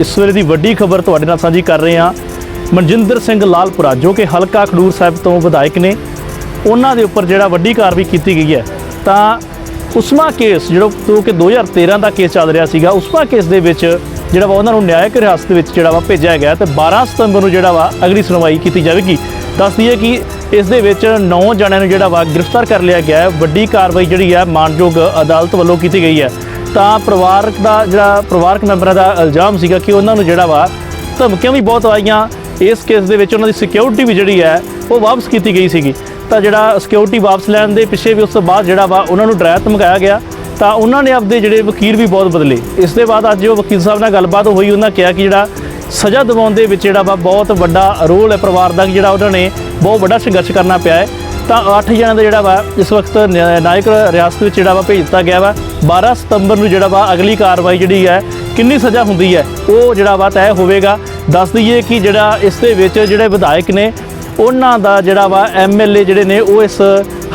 ਇਸ ਵੇਲੇ ਦੀ ਵੱਡੀ ਖਬਰ ਤੁਹਾਡੇ ਨਾਲ ਸਾਂਝੀ ਕਰ ਰਹੇ ਹਾਂ ਮਨਜਿੰਦਰ ਸਿੰਘ ਲਾਲਪੁਰਾ, ਜੋ ਕਿ ਹਲਕਾ ਖਡੂਰ ਸਾਹਿਬ ਤੋਂ ਵਿਧਾਇਕ ਨੇ। ਉਹਨਾਂ ਦੇ ਉੱਪਰ ਜਿਹੜਾ ਵੱਡੀ ਕਾਰਵਾਈ ਕੀਤੀ ਗਈ ਹੈ, ਤਾਂ ਉਸਮਾ ਕੇਸ, ਜਿਹੜਾ ਜੋ ਕਿ 2013 ਦਾ ਕੇਸ ਚੱਲ ਰਿਹਾ ਸੀਗਾ, ਉਸਮਾ ਕੇਸ ਦੇ ਵਿੱਚ ਜਿਹੜਾ ਵਾ ਉਹਨਾਂ ਨੂੰ ਨਿਆਇਕ ਹਿਰਾਸਤ ਵਿੱਚ ਜਿਹੜਾ ਵਾ ਭੇਜਿਆ ਗਿਆ ਤੇ 12 ਸਤੰਬਰ ਨੂੰ ਜਿਹੜਾ ਵਾ ਅਗਲੀ ਸੁਣਵਾਈ ਕੀਤੀ ਜਾਵੇਗੀ। ਦੱਸ ਦਈਏ ਕਿ ਇਸ ਦੇ ਵਿੱਚ 9 ਜਣਿਆਂ ਨੂੰ ਜਿਹੜਾ ਵਾ ਗ੍ਰਿਫਤਾਰ ਕਰ ਲਿਆ ਗਿਆ ਹੈ। ਵੱਡੀ ਕਾਰਵਾਈ ਜਿਹੜੀ ਹੈ, ਮਾਨਯੋਗ ਅਦਾਲਤ ਵੱਲੋਂ ਕੀਤੀ ਗਈ ਹੈ। ਤਾਂ ਪਰਿਵਾਰਕ ਦਾ ਜਿਹੜਾ ਪਰਿਵਾਰਕ ਮੈਂਬਰਾਂ ਦਾ ਇਲਜ਼ਾਮ ਸੀਗਾ ਕਿ ਉਹਨਾਂ ਨੂੰ ਜਿਹੜਾ ਵਾ ਧਮਕੀਆਂ ਵੀ ਬਹੁਤ ਆਈਆਂ। ਇਸ ਕੇਸ ਦੇ ਵਿੱਚ ਉਹਨਾਂ ਦੀ ਸਿਕਿਉਰਿਟੀ ਵੀ ਜਿਹੜੀ ਹੈ, ਉਹ ਵਾਪਸ ਕੀਤੀ ਗਈ ਸੀਗੀ। ਤਾਂ ਜਿਹੜਾ ਸਿਕਿਉਰਿਟੀ ਵਾਪਸ ਲੈਣ ਦੇ ਪਿੱਛੇ ਵੀ ਉਸ ਤੋਂ ਬਾਅਦ ਜਿਹੜਾ ਵਾ ਉਹਨਾਂ ਨੂੰ ਡਰਾਇਆ, ਧਮਕਾਇਆ ਗਿਆ। ਤਾਂ ਉਹਨਾਂ ਨੇ ਆਪਦੇ ਜਿਹੜੇ ਵਕੀਲ ਵੀ ਬਹੁਤ ਬਦਲੇ। ਇਸ ਦੇ ਬਾਅਦ ਅੱਜ ਉਹ ਵਕੀਲ ਸਾਹਿਬ ਨਾਲ ਗੱਲਬਾਤ ਹੋਈ, ਉਹਨਾਂ ਕਿਹਾ ਕਿ ਜਿਹੜਾ ਸਜ਼ਾ ਦਿਵਾਉਣ ਦੇ ਵਿੱਚ ਜਿਹੜਾ ਵਾ ਬਹੁਤ ਵੱਡਾ ਰੋਲ ਹੈ ਪਰਿਵਾਰ ਦਾ ਜਿਹੜਾ ਉਹਨਾਂ ਨੇ ਬਹੁਤ ਵੱਡਾ ਸੰਘਰਸ਼ ਕਰਨਾ ਪਿਆ ਹੈ। ਤਾਂ 8 ਜਣਿਆਂ ਦਾ ਜਿਹੜਾ ਵਾ ਇਸ ਵਕਤ ਨਾਇਕ ਰਿਆਸਤ ਵਿੱਚ ਜਿਹੜਾ ਵਾ ਭੇਜ ਦਿੱਤਾ ਗਿਆ ਵਾ। 12 ਸਤੰਬਰ ਨੂੰ ਜਿਹੜਾ ਵਾ ਅਗਲੀ ਕਾਰਵਾਈ ਜਿਹੜੀ ਹੈ, ਕਿੰਨੀ ਸਜ਼ਾ ਹੁੰਦੀ ਹੈ, ਉਹ ਜਿਹੜਾ ਵਾ ਤੈਅ ਹੋਵੇਗਾ। ਦੱਸ ਦਈਏ ਕਿ ਜਿਹੜਾ ਇਸ ਦੇ ਵਿੱਚ ਜਿਹੜੇ ਵਿਧਾਇਕ ਨੇ, ਉਹਨਾਂ ਦਾ ਜਿਹੜਾ ਵਾ ਐਮਐਲਏ ਜਿਹੜੇ ਨੇ, ਉਹ ਇਸ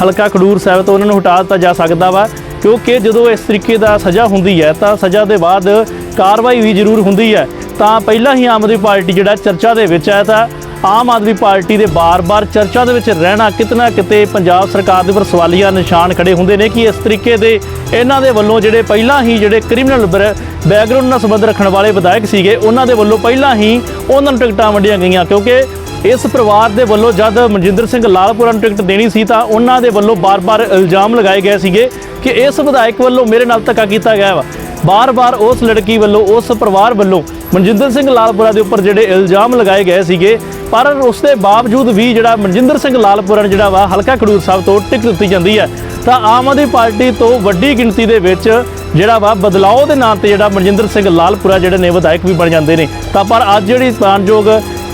ਹਲਕਾ ਖਡੂਰ ਸਾਹਿਬ ਤੋਂ ਉਹਨਾਂ ਨੂੰ ਹਟਾ ਦਿੱਤਾ ਜਾ ਸਕਦਾ ਵਾ। ਕਿਉਂਕਿ ਜਦੋਂ ਇਸ ਤਰੀਕੇ ਦਾ ਸਜ਼ਾ ਹੁੰਦੀ ਹੈ, ਤਾਂ ਸਜ਼ਾ ਦੇ ਬਾਅਦ ਕਾਰਵਾਈ ਵੀ ਜ਼ਰੂਰ ਹੁੰਦੀ ਹੈ। ਤਾਂ ਪਹਿਲਾਂ ਹੀ ਆਮ ਆਦਮੀ ਪਾਰਟੀ ਜਿਹੜਾ ਚਰਚਾ ਦੇ ਵਿੱਚ ਹੈ ਤਾਂ ਆਮ ਆਦਮੀ ਪਾਰਟੀ ਦੇ ਬਾਰ-ਬਾਰ ਚਰਚਾ ਦੇ ਵਿੱਚ ਰਹਿਣਾ ਕਿਤਨਾ ਕਿਤੇ ਪੰਜਾਬ ਸਰਕਾਰ ਦੇ ਉੱਪਰ ਸਵਾਲੀਆ ਨਿਸ਼ਾਨ ਖੜੇ ਹੁੰਦੇ ਨੇ ਕਿ ਇਸ ਤਰੀਕੇ ਦੇ ਇਹਨਾਂ ਦੇ ਵੱਲੋਂ ਜਿਹੜੇ ਪਹਿਲਾਂ ਹੀ ਜਿਹੜੇ ਕ੍ਰਿਮੀਨਲ ਬੈਕਗ੍ਰਾਉਂਡ ਨਾਲ ਸੰਬੰਧ ਰੱਖਣ ਵਾਲੇ ਵਿਧਾਇਕ ਸੀਗੇ, ਉਹਨਾਂ ਦੇ ਵੱਲੋਂ ਪਹਿਲਾਂ ਹੀ ਉਹਨਾਂ ਨੂੰ ਟਿਕਟਾਂ ਵੰਡੀਆਂ ਗਈਆਂ ਕਿਉਂਕਿ ਇਸ ਪਰਿਵਾਰ ਦੇ ਵੱਲੋਂ ਜਦ ਮਨਜਿੰਦਰ ਸਿੰਘ ਲਾਲਪੁਰਾ ਨੂੰ ਟਿਕਟ ਦੇਣੀ ਸੀ ਤਾਂ ਉਹਨਾਂ ਦੇ ਵੱਲੋਂ ਬਾਰ-ਬਾਰ ਇਲਜ਼ਾਮ ਲਗਾਏ ਗਏ ਸੀਗੇ ਕਿ ਇਸ ਵਿਧਾਇਕ ਵੱਲੋਂ ਮੇਰੇ ਨਾਲ ਧੱਕਾ ਕੀਤਾ ਗਿਆ ਵਾ। ਬਾਰ-ਬਾਰ ਉਸ ਲੜਕੀ ਵੱਲੋਂ, ਉਸ ਪਰਿਵਾਰ ਵੱਲੋਂ ਮਨਜਿੰਦਰ ਸਿੰਘ ਲਾਲਪੁਰਾ ਦੇ ਉੱਪਰ ਜਿਹੜੇ ਇਲਜ਼ਾਮ ਲਗਾਏ ਗਏ ਸੀਗੇ ਪਰ ਉਸ ਦੇ ਬਾਵਜੂਦ ਵੀ ਜਿਹੜਾ ਮਨਜਿੰਦਰ ਸਿੰਘ ਲਾਲਪੁਰਾ ਨੂੰ ਜਿਹੜਾ ਵਾ ਹਲਕਾ ਖਡੂਰ ਸਾਹਿਬ ਤੋਂ ਟਿਕਟ ਦਿੱਤੀ ਜਾਂਦੀ ਹੈ, ਤਾਂ ਆਮ ਆਦਮੀ ਪਾਰਟੀ ਤੋਂ ਵੱਡੀ ਗਿਣਤੀ ਦੇ ਵਿੱਚ ਜਿਹੜਾ ਵਾ ਬਦਲਾਅ ਦੇ ਨਾਂ ਤੇ ਜਿਹੜਾ ਮਨਜਿੰਦਰ ਸਿੰਘ ਲਾਲਪੁਰਾ ਜਿਹੜੇ ਨੇ ਵਿਧਾਇਕ ਵੀ ਬਣ ਜਾਂਦੇ ਨੇ। ਤਾਂ ਪਰ ਅੱਜ ਜਿਹੜੀ ਮਾਨਯੋਗ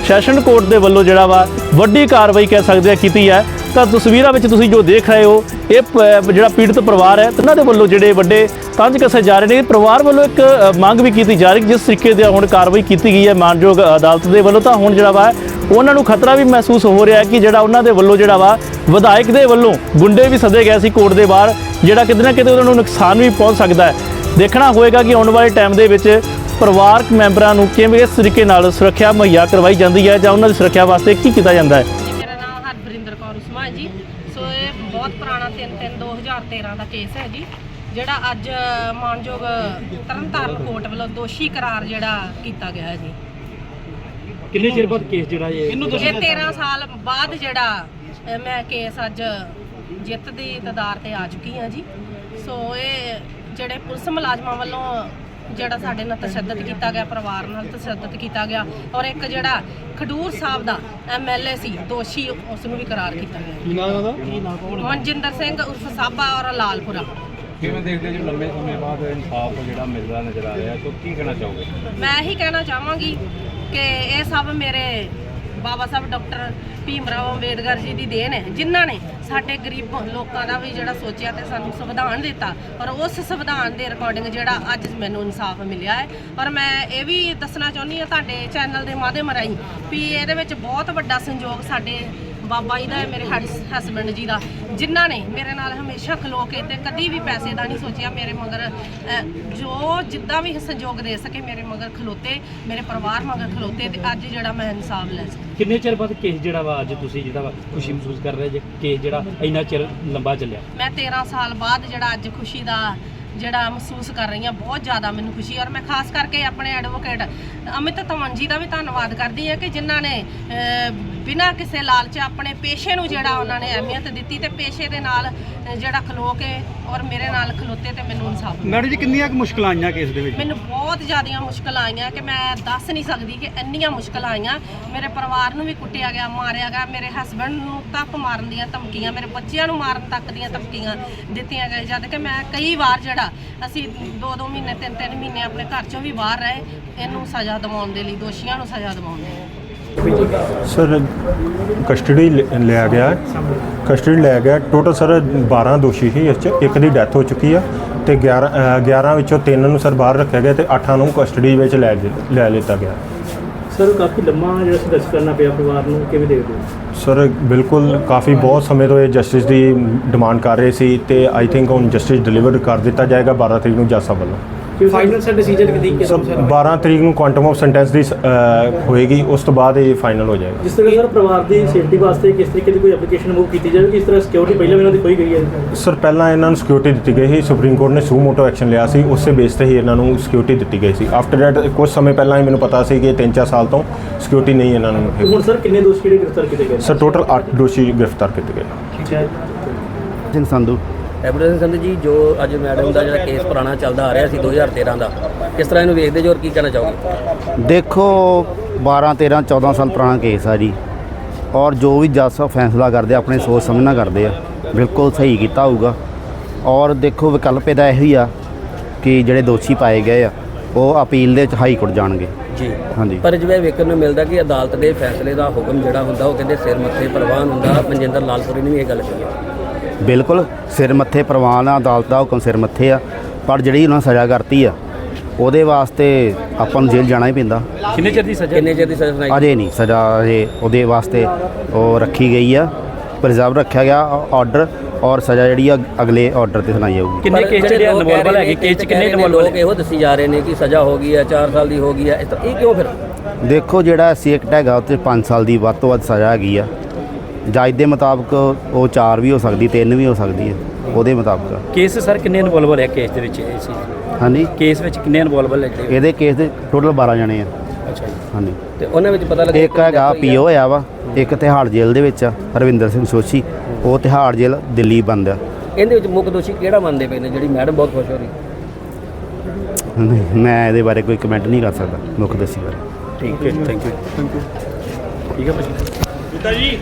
ਸੈਸ਼ਨ ਕੋਰਟ ਦੇ ਵੱਲੋਂ ਜਿਹੜਾ ਵਾ ਵੱਡੀ ਕਾਰਵਾਈ ਕਹਿ ਸਕਦੇ ਆ ਕੀਤੀ ਹੈ। ਤਾਂ ਤਸਵੀਰਾਂ ਵਿੱਚ ਤੁਸੀਂ ਜੋ ਦੇਖ ਰਹੇ ਹੋ, ਇਹ ਪ- ਜਿਹੜਾ ਪੀੜਤ ਪਰਿਵਾਰ ਹੈ ਉਹਨਾਂ ਦੇ ਵੱਲੋਂ ਜਿਹੜੇ ਵੱਡੇ ਤੰਜ ਕਸੇ ਜਾ ਰਹੇ ਨੇ ਪਰਿਵਾਰ ਵੱਲੋਂ ਇੱਕ ਮੰਗ ਵੀ ਕੀਤੀ ਜਾ ਰਹੀ ਜਿਸ ਤਰੀਕੇ ਦੀ ਹੁਣ ਕਾਰਵਾਈ ਕੀਤੀ ਗਈ ਹੈ ਮਾਨਯੋਗ ਅਦਾਲਤ ਦੇ ਵੱਲੋਂ, ਤਾਂ ਹੁਣ ਜਿਹੜਾ ਵਾ, ਉਹਨਾਂ ਨੂੰ ਖਤਰਾ ਵੀ ਮਹਿਸੂਸ ਹੋ ਰਿਹਾ ਕਿ ਜਿਹੜਾ ਉਹਨਾਂ ਦੇ ਵੱਲੋਂ ਜਿਹੜਾ ਵਾ, ਵਿਧਾਇਕ ਦੇ ਵੱਲੋਂ ਗੁੰਡੇ ਵੀ ਸੱਦੇ ਗਏ ਸੀ ਕੋਰਟ ਦੇ ਬਾਹਰ, ਜਿਹੜਾ ਕਿਤੇ ਨਾ ਕਿਤੇ ਉਹਨਾਂ ਨੂੰ ਨੁਕਸਾਨ ਵੀ ਪਹੁੰਚ ਸਕਦਾ ਹੈ। ਦੇਖਣਾ ਹੋਏਗਾ ਕਿ ਆਉਣ ਵਾਲੇ ਟਾਈਮ ਦੇ ਵਿੱਚ ਪਰਿਵਾਰਕ ਮੈਂਬਰਾਂ ਨੂੰ ਕਿਵੇਂ ਇਸ ਤਰੀਕੇ ਨਾਲ ਸੁਰੱਖਿਆ ਮੁਹੱਈਆ ਕਰਵਾਈ ਜਾਂਦੀ ਹੈ ਜਾਂ ਉਹਨਾਂ ਦੀ ਸੁਰੱਖਿਆ ਵਾਸਤੇ ਕੀ ਕੀਤਾ ਜਾਂਦਾ ਹੈ। ਹੈ ਜੀ। ਸੋ ਇਹ ਬਹੁਤ ਪੁਰਾਣਾ 3-3 2013 ਦਾ ਕੇਸ ਹੈ ਜੀ। ਜਿਹੜਾ ਅੱਜ ਮਾਨਯੋਗ ਤਰਨਤਾਰਨ ਕੋਰਟ ਵੱਲੋਂ ਦੋਸ਼ੀ ਕਰਾਰ ਜਿਹੜਾ ਕੀਤਾ ਗਿਆ ਹੈ ਜੀ। ਕਿੰਨੇ ਚਿਰ ਬਾਅਦ ਕੇਸ ਜਿਹੜਾ ਇਹ ਇਹ 13 ਸਾਲ ਬਾਅਦ ਜਿਹੜਾ ਮੈਂ ਕੇਸ ਅੱਜ ਜਿੱਤ ਦੀ ਤਦਾਰ ਤੇ ਆ ਚੁੱਕੀ ਹਾਂ ਜੀ। ਸੋ ਇਹ ਜਿਹੜੇ ਪੁਲਿਸ ਮੁਲਾਜ਼ਮਾਂ ਵੱਲੋਂ ਜਿਹੜਾ ਸਾਡੇ ਨਾਲ ਤਸ਼ੱਦਦ ਕੀਤਾ ਗਿਆ ਪਰਿਵਾਰ ਨਾਲ ਤਸ਼ੱਦਦ ਕੀਤਾ ਗਿਆ ਔਰ ਇੱਕ ਜਿਹੜਾ ਖਡੂਰ ਸਾਹਿਬ ਦਾ ਐਮਐਲਏ ਸੀ ਦੋਸ਼ੀ ਉਸ ਨੂੰ ਵੀ ਕਰਾਰ ਕੀਤਾ ਗਿਆ। ਕੀ ਨਾਮ ਉਹਦਾ? ਕੀ ਨਾਮ ਮਨਜਿੰਦਰ ਸਿੰਘ ਉਰਫ ਸਾਬਾ ਔਰ ਲਾਲਪੁਰਾ। ਕਿਵੇਂ ਦੇਖਦੇ ਜੀ ਲੰਮੇ ਸਮੇਂ ਬਾਅਦ ਇਨਸਾਫ ਜਿਹੜਾ ਮਿਲਦਾ ਨਜ਼ਰ ਆ ਰਿਹਾ ਤਾਂ ਕੀ ਕਹਿਣਾ ਚਾਹੋਗੇ? ਮੈਂ ਇਹੀ ਕਹਿਣਾ ਚਾਹਾਂਗੀ ਕਿ ਇਹ ਸਭ ਮੇਰੇ ਬਾਬਾ ਸਾਹਿਬ ਡਾਕਟਰ ਭੀਮ ਰਾਓ ਅੰਬੇਦਕਰ ਜੀ ਦੀ ਦੇਣ ਹੈ। ਜਿਨ੍ਹਾਂ ਨੇ ਸਾਡੇ ਗਰੀਬ ਲੋਕਾਂ ਦਾ ਵੀ ਜਿਹੜਾ ਸੋਚਿਆ ਤੇ ਸਾਨੂੰ ਸੰਵਿਧਾਨ ਦਿੱਤਾ, ਔਰ ਉਸ ਸੰਵਿਧਾਨ ਦੇ ਰਿਕਾਰਡਿੰਗ ਜਿਹੜਾ ਅੱਜ ਮੈਨੂੰ ਇਨਸਾਫ ਮਿਲਿਆ ਹੈ। ਔਰ ਮੈਂ ਇਹ ਵੀ ਦੱਸਣਾ ਚਾਹੁੰਦੀ ਹਾਂ ਤੁਹਾਡੇ ਚੈਨਲ ਦੇ ਮਾਧਿਅਮ ਰਾਹੀਂ ਵੀ ਇਹਦੇ ਵਿੱਚ ਬਹੁਤ ਵੱਡਾ ਸੰਯੋਗ ਸਾਡੇ ਬਾਬਾ ਜੀ ਦਾ ਹੈ, ਮੇਰੇ ਹਸਬੰਡ ਜੀ ਦਾ। ਜਿਨ੍ਹਾਂ ਨੇ ਮੇਰੇ ਨਾਲ ਹਮੇਸ਼ਾ ਖਲੋ ਕੇ ਤੇ ਕਦੀ ਵੀ ਪੈਸੇ ਦਾ ਨਹੀਂ ਸੋਚਿਆ ਮੇਰੇ ਮਗਰ ਅਹ, ਜੋ ਜਿੱਦਾਂ ਵੀ ਸੰਯੋਗ ਦੇ ਸਕੇ ਮੇਰੇ ਮਗਰ ਖਲੋਤੇ ਮੇਰੇ ਪਰਿਵਾਰ ਮਗਰ ਖਲੋਤੇ ਤੇ ਅੱਜ ਜਿਹੜਾ ਮੈਂ ਇਨਸਾਫ ਲੈ ਸਕੀ। ਕਿੰਨੇ ਚਿਰ ਬਾਅਦ ਕੇਸ ਜਿਹੜਾ ਵਾ ਅੱਜ ਤੁਸੀਂ ਜਿਹੜਾ ਵਾ ਖੁਸ਼ੀ ਮਹਿਸੂਸ ਕਰ ਰਹੇ ਜੇ? ਕੇਸ ਜਿਹੜਾ ਇੰਨਾ ਚਿਰ ਲੰਬਾ ਚੱਲਿਆ? ਮੈਂ 13 ਸਾਲ ਬਾਅਦ ਜਿਹੜਾ ਅੱਜ ਖੁਸ਼ੀ ਦਾ ਜਿਹੜਾ ਮਹਿਸੂਸ ਕਰ ਰਹੀ ਹਾਂ ਬਹੁਤ ਜ਼ਿਆਦਾ ਮੈਨੂੰ ਖੁਸ਼ੀ ਔਰ ਮੈਂ ਖਾਸ ਕਰਕੇ ਆਪਣੇ ਐਡਵੋਕੇਟ ਅਮਿਤ ਤਮਨ ਜੀ ਦਾ ਵੀ ਧੰਨਵਾਦ ਕਰਦੀ ਹਾਂ ਕਿ ਜਿਨ੍ਹਾਂ ਨੇ ਅਹ, ਬਿਨਾਂ ਕਿਸੇ ਲਾਲਚ ਆਪਣੇ ਪੇਸ਼ੇ ਨੂੰ ਜਿਹੜਾ ਉਹਨਾਂ ਨੇ ਅਹਿਮੀਅਤ ਦਿੱਤੀ ਤੇ ਪੇਸ਼ੇ ਦੇ ਨਾਲ ਜਿਹੜਾ ਖਲੋ ਕੇ ਔਰ ਮੇਰੇ ਨਾਲ ਖਲੋਤੇ ਤੇ ਮੈਨੂੰ ਇਨਸਾਫ। ਮੈਡਮ ਜੀ ਕਿੰਨੀਆਂ ਕੁ ਮੁਸ਼ਕਲਾਂ ਆਈਆਂ ਕੇਸ ਦੇ ਵਿੱਚ? ਮੈਨੂੰ ਬਹੁਤ ਜ਼ਿਆਦੀਆਂ ਮੁਸ਼ਕਲਾਂ ਆਈਆਂ ਕਿ ਮੈਂ ਦੱਸ ਨਹੀਂ ਸਕਦੀ ਕਿ ਇੰਨੀਆਂ ਮੁਸ਼ਕਲਾਂ ਆਈਆਂ। ਮੇਰੇ ਪਰਿਵਾਰ ਨੂੰ ਵੀ ਕੁੱਟਿਆ ਗਿਆ ਮਾਰਿਆ ਗਿਆ ਮੇਰੇ ਹਸਬੰਡ ਨੂੰ ਤੱਕ ਮਾਰਨ ਦੀਆਂ ਧਮਕੀਆਂ ਮੇਰੇ ਬੱਚਿਆਂ ਨੂੰ ਮਾਰਨ ਤੱਕ ਦੀਆਂ ਧਮਕੀਆਂ ਦਿੱਤੀਆਂ ਗਈਆਂ ਜਦ ਕਿ ਮੈਂ ਕਈ ਵਾਰ ਜਿਹੜਾ ਅਸੀਂ 2-2 ਮਹੀਨੇ 3-3 ਮਹੀਨੇ ਆਪਣੇ ਘਰ ਚੋਂ ਵੀ ਬਾਹਰ ਰਹੇ ਇਹਨੂੰ ਸਜ਼ਾ ਦਿਵਾਉਣ ਦੇ ਲਈ ਦੋਸ਼ੀਆਂ ਨੂੰ ਸਜ਼ਾ ਦਿਵਾਉਣ ਦੇ ਲਈ। ਸਰ ਕਸਟਡੀ ਲਿਆ ਗਿਆ ਹੈ। ਕਸਟਡੀ ਲਿਆ ਗਿਆ ਟੋਟਲ ਸਰ 12 ਦੋਸ਼ੀ ਸੀ। ਇਸ ਚ ਇੱਕ ਦੀ ਡੈਥ ਹੋ ਚੁੱਕੀ ਆ ਤੇ 11 ਅ, 11 ਵਿੱਚੋਂ 3 ਨੂੰ ਸਰ ਬਾਹਰ ਰੱਖਿਆ ਗਿਆ ਤੇ 8 ਨੂੰ ਕਸਟਡੀ ਵਿੱਚ ਲੈ ਲੈ ਲਿੱਤਾ ਗਿਆ। ਸਰ ਕਾਫੀ ਲੰਮਾ ਜਿਹੜਾ ਸੰਘਰਸ਼ ਕਰਨਾ ਪਿਆ ਪਰਿਵਾਰ ਨੂੰ ਕਿਵੇਂ ਦੇਖਦੇ ਹੋ? ਸਰ ਬਿਲਕੁਲ ਕਾਫੀ ਬਹੁਤ ਸਮੇਂ ਤੋਂ ਇਹ ਜਸਟਿਸ ਦੀ ਡਿਮਾਂਡ ਕਰ ਰਹੇ ਸੀ ਤੇ ਆਈ ਥਿੰਕ ਹੁਣ ਜਸਟਿਸ ਡਿਲੀਵਰ ਕਰ ਦਿੱਤਾ ਜਾਏਗਾ 12 ਤਰੀਕ ਨੂੰ ਜੱਜ ਸਾਹਿਬ ਵੱਲੋਂ। ਫਾਈਨਲ ਸਰ ਡਿਸੀਜਨ ਕਿਦੀ ਕਿ ਸਰ 12 ਤਰੀਕ ਨੂੰ ਕੁਆਂਟਮ ਆਫ ਸੈਂਟੈਂਸ ਦੀ ਅ, ਹੋਏਗੀ ਉਸ ਤੋਂ ਬਾਅਦ ਇਹ ਫਾਈਨਲ ਹੋ ਜਾਏਗਾ। ਜਿਸ ਤਰ੍ਹਾਂ ਸਰ ਪਰਿਵਾਰ ਦੀ ਸੇਫਟੀ ਵਾਸਤੇ ਕਿਸ ਤਰੀਕੇ ਦੀ ਕੋਈ ਐਪਲੀਕੇਸ਼ਨ ਮੂਵ ਕੀਤੀ ਜਾਵੇ ਕਿਸ ਤਰ੍ਹਾਂ ਸਿਕਿਉਰਿਟੀ ਪਹਿਲਾਂ ਵੀ ਇਹਨਾਂ ਦੀ ਖੋਈ ਗਈ ਹੈ? ਸਰ ਪਹਿਲਾਂ ਇਹਨਾਂ ਨੂੰ ਸਿਕਿਉਰਿਟੀ ਦਿੱਤੀ ਗਈ ਸੀ। ਸੁਪਰੀਮ ਕੋਰਟ ਨੇ ਸੂ ਮੋਟੋ ਐਕਸ਼ਨ ਲਿਆ ਸੀ। ਉਸੇ ਬੇਸ ਤੇ ਹੀ ਇਹਨਾਂ ਨੂੰ ਸਿਕਿਉਰਿਟੀ ਦਿੱਤੀ ਗਈ ਸੀ। ਆਫਟਰ ਦੈਟ ਕੁਝ ਸਮੇਂ ਪਹਿਲਾਂ ਹੀ ਮੈਨੂੰ ਪਤਾ ਸੀ ਕਿ 3-4 ਸਾਲ ਤੋਂ ਸਿਕਿਉਰਿਟੀ ਨਹੀਂ ਇਹਨਾਂ ਨੂੰ ਤੇ ਹੁਣ ਸਰ ਕਿੰਨੇ ਦੋਸ਼ੀ ਜਿਹੜੇ ਗ੍ਰਿਫਤਾਰ ਕੀਤੇ ਗਏ ਸਰ ਟੋਟਲ 8 ਦੋਸ਼ੀ ਗ੍ਰਿਫਤਾਰ ਕੀਤੇ ਗਏ ਠੀਕ ਹੈ। ਸਿੰਘ ਸੰਧੂ। ਐਵਰੇਜ ਸੰਧ ਜੀ ਜੋ ਅੱਜ ਮੈਡਮ ਦਾ ਜਿਹੜਾ ਕੇਸ ਪੁਰਾਣਾ ਚੱਲਦਾ ਆ ਰਿਹਾ ਸੀ 2013 ਦਾ ਕਿਸ ਤਰ੍ਹਾਂ ਇਹਨੂੰ ਵੇਖਦੇ ਜੋ ਔਰ ਕੀ ਕਹਿਣਾ ਚਾਹੋਗੇ? ਦੇਖੋ 12 13 14 ਸਾਲ ਪੁਰਾਣਾ ਕੇਸ ਆ ਜੀ। ਔਰ ਜੋ ਵੀ ਜੱਜ ਸਾਹਿਬ ਫੈਸਲਾ ਕਰਦੇ ਆਪਣੇ ਸੋਚ ਸਮਝ ਨਾਲ ਕਰਦੇ ਆ ਬਿਲਕੁਲ ਸਹੀ ਕੀਤਾ ਹੋਊਗਾ। ਔਰ ਦੇਖੋ ਵਿਕਲਪ ਇਹਦਾ ਇਹੋ ਹੀ ਆ ਕਿ ਜਿਹੜੇ ਦੋਸ਼ੀ ਪਾਏ ਗਏ ਆ ਉਹ ਅਪੀਲ ਦੇ ਵਿੱਚ ਹਾਈ ਕੋਰਟ ਜਾਣਗੇ। ਜੀ। ਹਾਂਜੀ। ਪਰ ਜਿਵੇਂ ਵੇਖਣ ਨੂੰ ਮਿਲਦਾ ਕਿ ਅਦਾਲਤ ਦੇ ਫੈਸਲੇ ਦਾ ਹੁਕਮ ਜਿਹੜਾ ਹੁੰਦਾ ਉਹ ਕਹਿੰਦੇ ਸਿਰ ਮੱਥੇ ਪ੍ਰਵਾਨ ਹੁੰਦਾ। ਮਨਜਿੰਦਰ ਲਾਲਪੁਰੀ ਨੇ ਵੀ ਇਹ ਗੱਲ ਕਹੀ ਬਿਲਕੁਲ ਸਿਰ ਮੱਥੇ ਪ੍ਰਵਾਨ ਆ ਅਦਾਲਤ ਦਾ ਹੁਕਮ ਸਿਰ ਮੱਥੇ ਆ ਪਰ ਜਿਹੜੀ ਉਹਨਾਂ ਸਜ਼ਾ ਕਰਤੀ ਆ ਉਹਦੇ ਵਾਸਤੇ ਆਪਾਂ ਨੂੰ ਜੇਲ੍ਹ ਜਾਣਾ ਹੀ ਪੈਂਦਾ। ਕਿੰਨੇ ਚਿਰ ਦੀ ਸਜ਼ਾ? ਕਿੰਨੇ ਚਿਰ ਦੀ ਸਜ਼ਾ ਸੁਣਾਈ? ਅਜੇ ਨਹੀਂ ਸਜ਼ਾ ਅਜੇ ਉਹਦੇ ਵਾਸਤੇ ਉਹ ਰੱਖੀ ਗਈ ਆ ਪ੍ਰਿਜ਼ਰਵ ਰੱਖਿਆ ਗਿਆ ਆਰਡਰ ਔਰ ਸਜ਼ਾ ਜਿਹੜੀ ਆ ਅਗਲੇ ਆਰਡਰ ਤੇ ਸੁਣਾਈ ਜਾਊਗੀ। ਕਿੰਨੇ ਕੇਸ ਜਿਹੜੇ ਇਨਵੋਲਵਲ ਹੈਗੇ ਕੇਸ ਚ ਕਿੰਨੇ ਇਨਵੋਲਵਲ ਲੋਕ ਇਹੋ ਦੱਸੀ ਜਾ ਰਹੇ ਨੇ ਕਿ ਸਜ਼ਾ ਹੋ ਗਈ ਹੈ 4 ਸਾਲ ਦੀ ਹੋ ਗਈ ਤਰ੍ਹਾਂ ਇਹ ਕਿਉਂ ਫਿਰ? ਦੇਖੋ ਜਿਹੜਾ ਐਸਸੀ ਐਕਟ ਹੈਗਾ ਉਹ 'ਤੇ 5 ਸਾਲ ਦੀ ਵੱਧ ਤੋਂ ਵੱਧ ਸਜ਼ਾ ਹੈਗੀ ਆ। ਜੱਜ ਦੇ ਮੁਤਾਬਕ ਉਹ 4 ਵੀ ਹੋ ਸਕਦੀ 3 ਵੀ ਹੋ ਸਕਦੀ ਹੈ ਉਹਦੇ ਮੁਤਾਬਕ। ਕੇਸ ਸਰ ਕਿੰਨੇ ਇਨਵੋਲਵਲ ਹੈ ਕੇਸ ਦੇ ਵਿੱਚ ਇਹ ਸੀ? ਹਾਂਜੀ। ਕੇਸ ਵਿੱਚ ਕਿੰਨੇ ਇਨਵੋਲਵਲ ਹੈ ਜਿਹੜੇ ਇਹਦੇ ਕੇਸ ਦੇ ਟੋਟਲ 12 ਜਣੇ ਆ। ਅੱਛਾ ਜੀ। ਹਾਂਜੀ। ਤੇ ਉਹਨਾਂ ਵਿੱਚ ਪਤਾ ਲੱਗਿਆ ਇੱਕ ਹੈਗਾ ਪੀਓ ਹੋਇਆ ਵਾ ਇੱਕ ਤਿਹਾੜ ਜੇਲ੍ਹ ਦੇ ਵਿੱਚ ਆ ਹਰਵਿੰਦਰ ਸਿੰਘ ਸੋਸ਼ੀ। ਉਹ ਤਿਹਾੜ ਜੇਲ੍ਹ ਦਿੱਲੀ ਬੰਦ ਆ। ਇਹਦੇ ਵਿੱਚ ਮੁੱਖ ਦੋਸ਼ੀ ਕਿਹੜਾ ਮੰਨਦੇ ਪਏ ਨੇ? ਜਿਹੜੀ ਮੈਡਮ ਬਹੁਤ ਖੁਸ਼ ਹੋ ਰਹੀ। ਨਹੀਂ, ਮੈਂ ਇਹਦੇ ਬਾਰੇ ਕੋਈ ਕਮੈਂਟ ਨਹੀਂ ਕਰ ਸਕਦਾ ਮੁੱਖ ਦੱਸੀ ਬਾਰੇ। ਠੀਕ ਹੈ ਥੈਂਕ ਯੂ ਠੀਕ ਹੈ ਭਾਜੀ। ਬੂਟਾ ਜੀ।